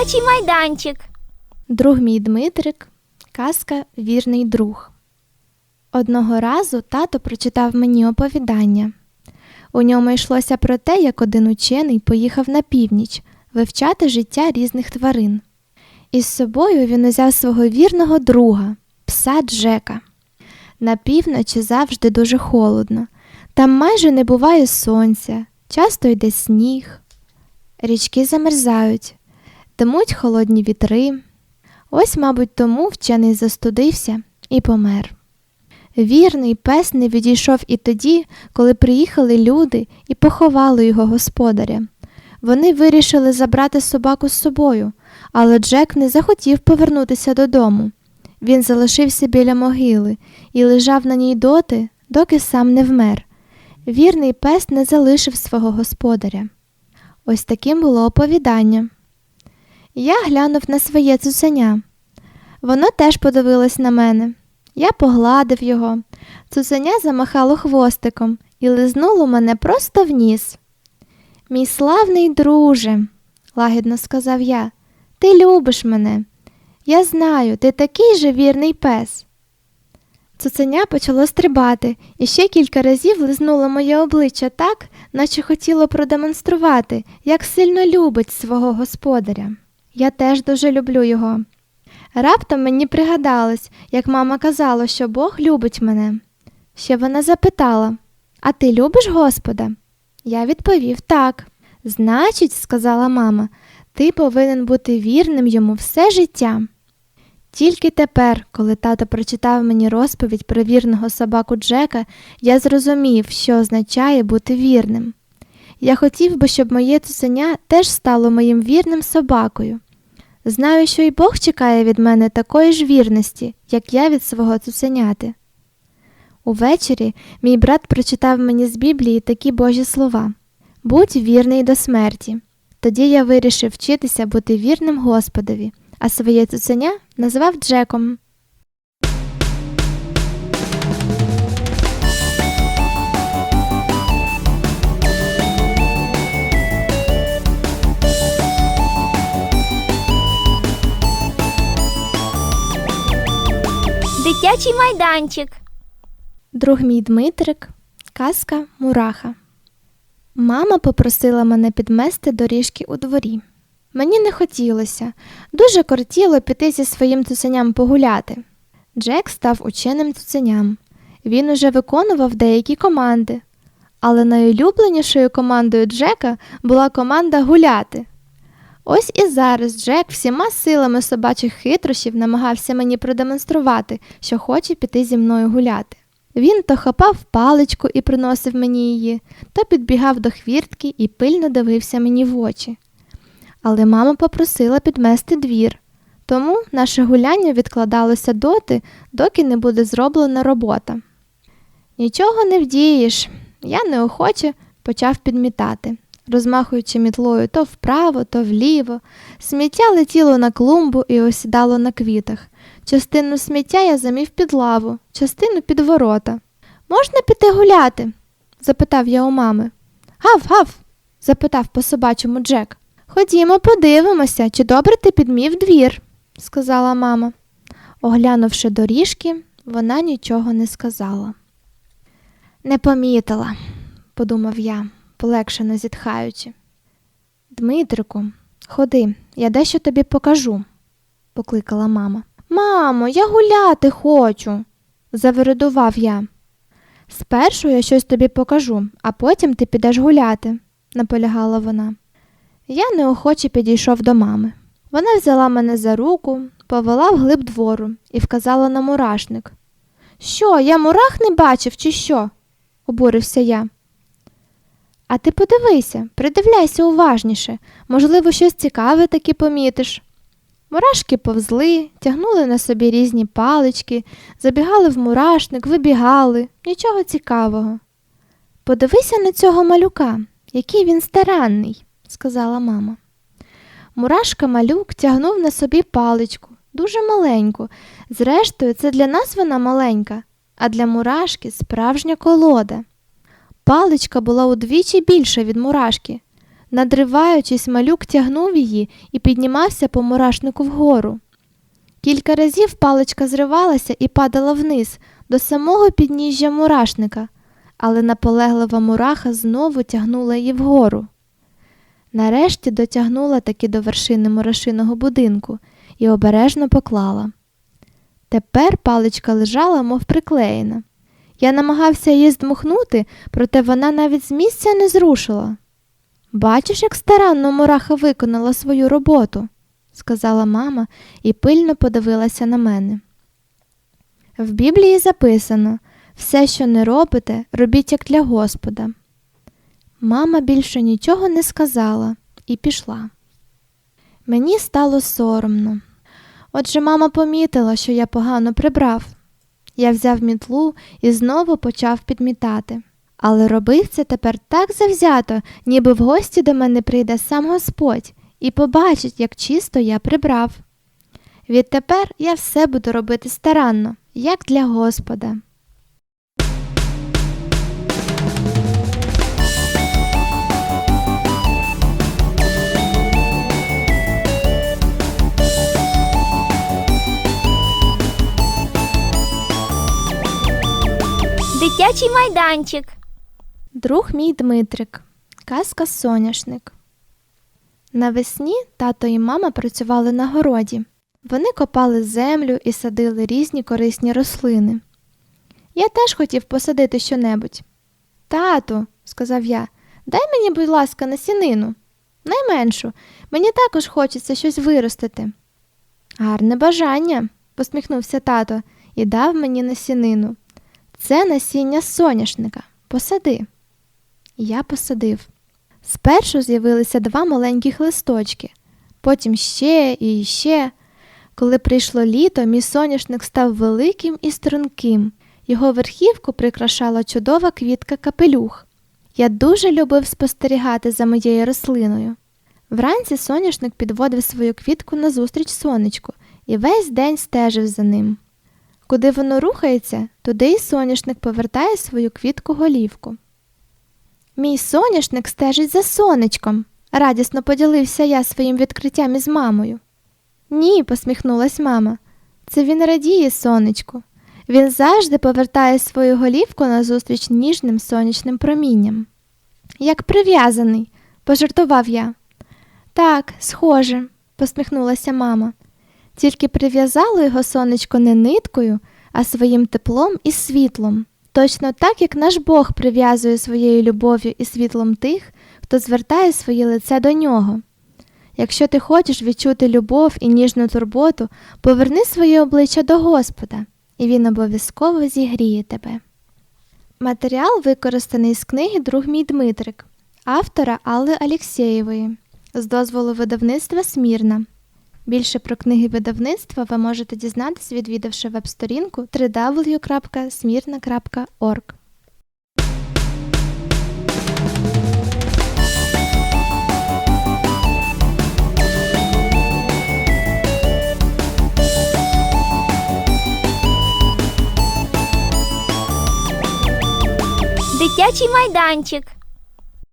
Дитячий майданчик. Друг мій Дмитрик, казка Вірний друг. Одного разу тато прочитав мені оповідання. У ньому йшлося про те, як один учений поїхав на північ вивчати життя різних тварин. Із собою він узяв свого вірного друга, пса Джека. На півночі завжди дуже холодно, там майже не буває сонця, часто йде сніг. Річки замерзають, димуть холодні вітри. Ось, мабуть, тому вчений застудився і помер. Вірний пес не відійшов і тоді, коли приїхали люди і поховали його господаря. Вони вирішили забрати собаку з собою, але Джек не захотів повернутися додому. Він залишився біля могили і лежав на ній доти, доки сам не вмер. Вірний пес не залишив свого господаря. Ось таким було оповідання. Я глянув на своє цуценя. Воно теж подивилось на мене. Я погладив його. Цуценя замахало хвостиком і лизнуло мене просто в ніс. Мій славний друже, лагідно сказав я, ти любиш мене. Я знаю, ти такий же вірний пес. Цуценя почало стрибати і ще кілька разів лизнуло моє обличчя так, наче хотіло продемонструвати, як сильно любить свого господаря. Я теж дуже люблю його. Раптом мені пригадалось, як мама казала, що Бог любить мене. Ще вона запитала: А ти любиш Господа? Я відповів так. Значить, сказала мама, ти повинен бути вірним йому все життя. Тільки тепер, коли тато прочитав мені розповідь про вірного собаку Джека, я зрозумів, що означає бути вірним. Я хотів би, щоб моє цуценя теж стало моїм вірним собакою. Знаю, що і Бог чекає від мене такої ж вірності, як я від свого цуценяти. Увечері мій брат прочитав мені з Біблії такі Божі слова Будь вірний до смерті. Тоді я вирішив вчитися бути вірним Господові, а своє цуценя назвав Джеком. Дитячий майданчик. Друг мій Дмитрик, казка Мураха. Мама попросила мене підмести доріжки у дворі. Мені не хотілося, дуже кортіло піти зі своїм цуценям погуляти. Джек став ученим цуценям. Він уже виконував деякі команди. Але найулюбленішою командою Джека була команда гуляти. Ось і зараз Джек всіма силами собачих хитрощів намагався мені продемонструвати, що хоче піти зі мною гуляти. Він то хапав паличку і приносив мені її, то підбігав до хвіртки і пильно дивився мені в очі. Але мама попросила підмести двір, тому наше гуляння відкладалося доти, доки не буде зроблена робота. Нічого не вдієш, я неохоче почав підмітати, розмахуючи мітлою то вправо, то вліво. Сміття летіло на клумбу і осідало на квітах. Частину сміття я замів під лаву, частину під ворота. Можна піти гуляти? запитав я у мами. Гав, гав, запитав по собачому Джек. Ходімо, подивимося, чи добре ти підмів двір, сказала мама. Оглянувши доріжки, вона нічого не сказала. Не помітила, подумав я, полегшено зітхаючи. Дмитрику, ходи, я дещо тобі покажу, покликала мама. Мамо, я гуляти хочу, завередував я. Спершу я щось тобі покажу, а потім ти підеш гуляти, наполягала вона. Я неохоче підійшов до мами. Вона взяла мене за руку, повела вглиб двору і вказала на мурашник. Що, я мурах не бачив, чи що? обурився я. А ти подивися, придивляйся уважніше, можливо, щось цікаве таки помітиш. Мурашки повзли, тягнули на собі різні палички, забігали в мурашник, вибігали, нічого цікавого. Подивися на цього малюка, який він старанний, сказала мама. Мурашка малюк тягнув на собі паличку, дуже маленьку. Зрештою, це для нас вона маленька, а для мурашки справжня колода. Паличка була удвічі більша від мурашки. Надриваючись, малюк тягнув її і піднімався по мурашнику вгору. Кілька разів паличка зривалася і падала вниз до самого підніжжя мурашника, але наполеглива мураха знову тягнула її вгору. Нарешті дотягнула таки до вершини мурашиного будинку і обережно поклала. Тепер паличка лежала, мов приклеєна. Я намагався її здмухнути, проте вона навіть з місця не зрушила. Бачиш, як старанно мураха виконала свою роботу, сказала мама і пильно подивилася на мене. В Біблії записано все, що не робите, робіть як для Господа. Мама більше нічого не сказала і пішла. Мені стало соромно. Отже, мама помітила, що я погано прибрав. Я взяв мітлу і знову почав підмітати. Але робив це тепер так завзято, ніби в гості до мене прийде сам Господь і побачить, як чисто я прибрав. Відтепер я все буду робити старанно, як для Господа. Дитячий майданчик. Друг мій Дмитрик. Казка Соняшник. Навесні тато і мама працювали на городі. Вони копали землю і садили різні корисні рослини. Я теж хотів посадити щонебудь. Тату, сказав я, дай мені, будь ласка, насінину. Найменшу. Мені також хочеться щось виростити. Гарне бажання, посміхнувся тато і дав мені насінину. Це насіння соняшника. Посади. Я посадив. Спершу з'явилися два маленьких листочки, потім ще і ще. Коли прийшло літо, мій соняшник став великим і струнким. Його верхівку прикрашала чудова квітка капелюх. Я дуже любив спостерігати за моєю рослиною. Вранці соняшник підводив свою квітку назустріч сонечку і весь день стежив за ним. Куди воно рухається, туди й соняшник повертає свою квітку голівку. Мій соняшник стежить за сонечком, радісно поділився я своїм відкриттям із мамою. Ні, посміхнулась мама. Це він радіє сонечку. Він завжди повертає свою голівку назустріч ніжним сонячним промінням. Як прив'язаний, пожартував я. Так, схоже, посміхнулася мама. Тільки прив'язало його сонечко не ниткою, а своїм теплом і світлом, точно так, як наш Бог прив'язує своєю любов'ю і світлом тих, хто звертає своє лице до нього. Якщо ти хочеш відчути любов і ніжну турботу, поверни своє обличчя до Господа, і Він обов'язково зігріє тебе. Матеріал використаний з книги Друг мій Дмитрик, автора Алли Алєксєєвої, з дозволу видавництва Смірна. Більше про книги видавництва ви можете дізнатися, відвідавши веб-сторінку www.smirna.org. Дитячий майданчик.